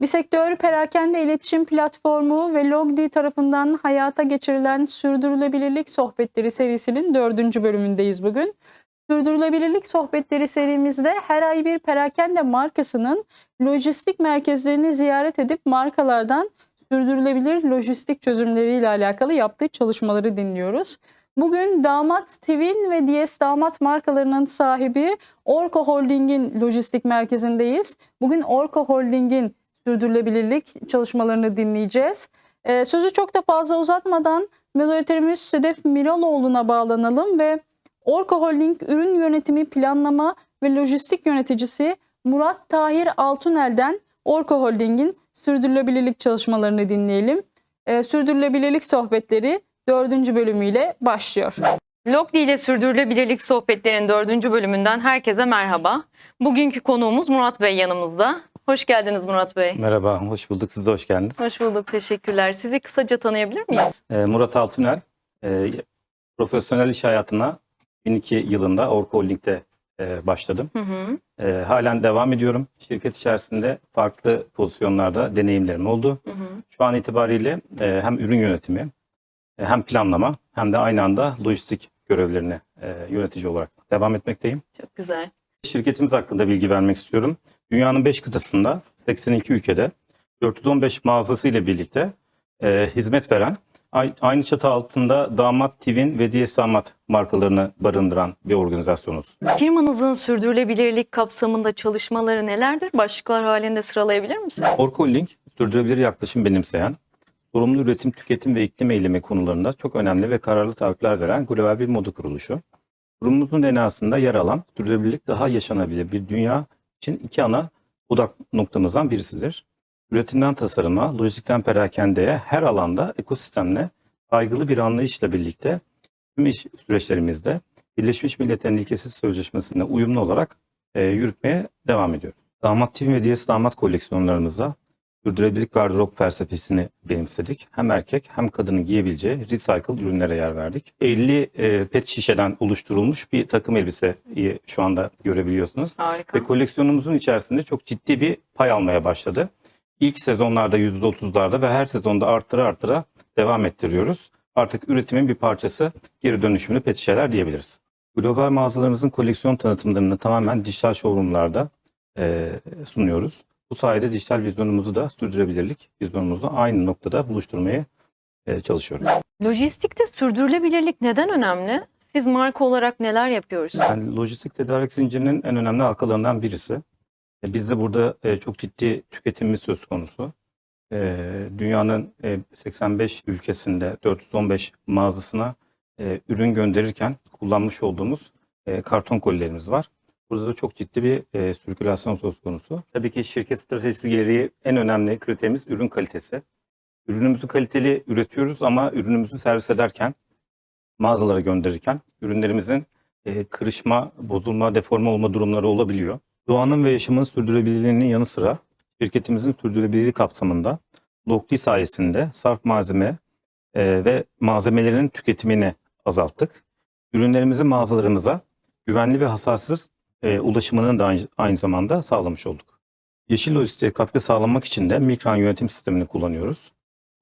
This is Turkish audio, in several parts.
Bir sektör perakende iletişim platformu ve Logdi tarafından hayata geçirilen Sürdürülebilirlik Sohbetleri serisinin dördüncü bölümündeyiz bugün. Sürdürülebilirlik Sohbetleri serimizde her ay bir perakende markasının lojistik merkezlerini ziyaret edip markalardan sürdürülebilir lojistik çözümleriyle alakalı yaptığı çalışmaları dinliyoruz. Bugün Damat Twin ve DS Damat markalarının sahibi Orko Holding'in lojistik merkezindeyiz. Bugün Orko Holding'in sürdürülebilirlik çalışmalarını dinleyeceğiz. Ee, sözü çok da fazla uzatmadan moderatörümüz Sedef Miraloğlu'na bağlanalım ve Orko Holding ürün yönetimi planlama ve lojistik yöneticisi Murat Tahir Altunel'den Orko Holding'in sürdürülebilirlik çalışmalarını dinleyelim. Ee, sürdürülebilirlik sohbetleri dördüncü bölümüyle başlıyor. Lokdi ile Sürdürülebilirlik Sohbetleri'nin dördüncü bölümünden herkese merhaba. Bugünkü konuğumuz Murat Bey yanımızda. Hoş geldiniz Murat Bey. Merhaba, hoş bulduk. Siz de hoş geldiniz. Hoş bulduk, teşekkürler. Sizi kısaca tanıyabilir miyiz? Ee, Murat Altunel, e, profesyonel iş hayatına 2002 yılında Orko Holding'de e, başladım. Hı hı. E, halen devam ediyorum. Şirket içerisinde farklı pozisyonlarda deneyimlerim oldu. hı hı. Şu an itibariyle e, hem ürün yönetimi, e, hem planlama, hem de aynı anda lojistik görevlerini e, yönetici olarak devam etmekteyim. Çok güzel. Şirketimiz hakkında bilgi vermek istiyorum. Dünyanın 5 kıtasında 82 ülkede 415 mağazası ile birlikte e, hizmet veren ay- aynı çatı altında Damat, Tivin ve DS Damat markalarını barındıran bir organizasyonuz. Firmanızın sürdürülebilirlik kapsamında çalışmaları nelerdir? Başlıklar halinde sıralayabilir misin? Orko Holding, sürdürülebilir yaklaşım benimseyen, sorumlu üretim, tüketim ve iklim eylemi konularında çok önemli ve kararlı taahhütler veren global bir moda kuruluşu. Kurumumuzun DNA'sında yer alan sürdürülebilirlik daha yaşanabilir bir dünya için iki ana odak noktamızdan birisidir. Üretimden tasarıma, lojistikten perakendeye her alanda ekosistemle saygılı bir anlayışla birlikte tüm iş süreçlerimizde Birleşmiş Milletler'in ilkesiz sözleşmesine uyumlu olarak e, yürütmeye devam ediyoruz. Damat TV ve DS damat koleksiyonlarımızda sürdürülebilirlik gardırop felsefesini benimsedik. Hem erkek hem kadının giyebileceği recycle ürünlere yer verdik. 50 e, pet şişeden oluşturulmuş bir takım elbiseyi şu anda görebiliyorsunuz. Harika. Ve koleksiyonumuzun içerisinde çok ciddi bir pay almaya başladı. İlk sezonlarda %30'larda ve her sezonda arttıra arttıra devam ettiriyoruz. Artık üretimin bir parçası geri dönüşümlü pet şişeler diyebiliriz. Global mağazalarımızın koleksiyon tanıtımlarını tamamen dijital showroomlarda e, sunuyoruz. Bu sayede dijital vizyonumuzu da sürdürülebilirlik vizyonumuzu aynı noktada buluşturmaya e, çalışıyoruz. Lojistikte sürdürülebilirlik neden önemli? Siz marka olarak neler yapıyorsunuz? Yani lojistik tedarik zincirinin en önemli halkalarından birisi. E, Bizde burada e, çok ciddi tüketimimiz söz konusu. Dünyanın e, 85 ülkesinde 415 mağazasına ürün gönderirken kullanmış olduğumuz karton kolilerimiz var. Burada da çok ciddi bir e, sirkülasyon söz konusu. Tabii ki şirket stratejisi gereği en önemli kriterimiz ürün kalitesi. Ürünümüzü kaliteli üretiyoruz ama ürünümüzü servis ederken, mağazalara gönderirken ürünlerimizin e, kırışma, bozulma, deforme olma durumları olabiliyor. Doğanın ve yaşamın sürdürülebilirliğinin yanı sıra şirketimizin sürdürülebilirliği kapsamında Lokli sayesinde sarf malzeme e, ve malzemelerinin tüketimini azalttık. Ürünlerimizi mağazalarımıza güvenli ve hasarsız e, ulaşımının da aynı, aynı zamanda sağlamış olduk. Yeşil lojistiğe katkı sağlamak için de Mikran yönetim sistemini kullanıyoruz.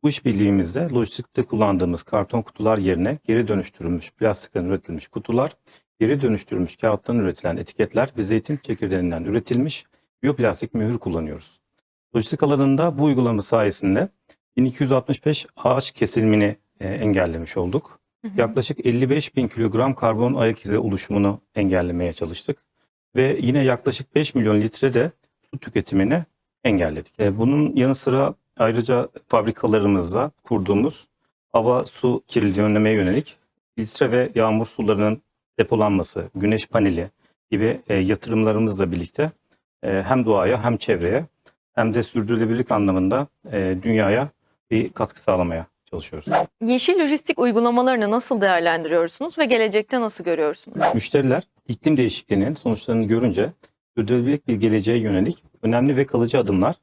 Bu işbirliğimizde lojistikte kullandığımız karton kutular yerine geri dönüştürülmüş plastikten üretilmiş kutular, geri dönüştürülmüş kağıttan üretilen etiketler ve zeytin çekirdeğinden üretilmiş biyoplastik mühür kullanıyoruz. Lojistik alanında bu uygulama sayesinde 1265 ağaç kesilmini e, engellemiş olduk. Hı hı. Yaklaşık 55 bin kilogram karbon ayak izi oluşumunu engellemeye çalıştık. Ve yine yaklaşık 5 milyon litre de su tüketimini engelledik. E, Bunun yanı sıra ayrıca fabrikalarımızda kurduğumuz hava su kirliliği önlemeye yönelik filtre ve yağmur sularının depolanması, güneş paneli gibi e, yatırımlarımızla birlikte e, hem doğaya hem çevreye hem de sürdürülebilirlik anlamında dünyaya bir katkı sağlamaya çalışıyoruz. Yeşil lojistik uygulamalarını nasıl değerlendiriyorsunuz ve gelecekte nasıl görüyorsunuz? Müşteriler iklim değişikliğinin sonuçlarını görünce sürdürülebilirlik bir geleceğe yönelik önemli ve kalıcı adımlar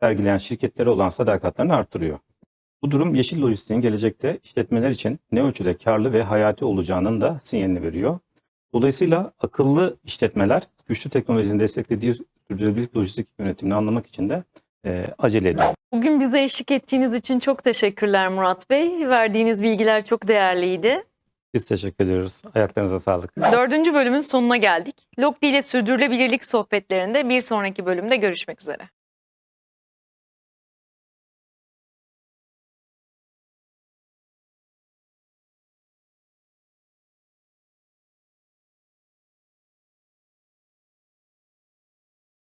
sergileyen şirketlere olan sadakatlerini arttırıyor. Bu durum yeşil lojistiğin gelecekte işletmeler için ne ölçüde karlı ve hayati olacağının da sinyalini veriyor. Dolayısıyla akıllı işletmeler güçlü teknolojinin desteklediği sürdürülebilirlik lojistik yönetimini anlamak için de e, acele ediyor. Bugün bize eşlik ettiğiniz için çok teşekkürler Murat Bey. Verdiğiniz bilgiler çok değerliydi. Biz teşekkür ediyoruz. Ayaklarınıza sağlık. Dördüncü bölümün sonuna geldik. Logdi ile sürdürülebilirlik sohbetlerinde bir sonraki bölümde görüşmek üzere.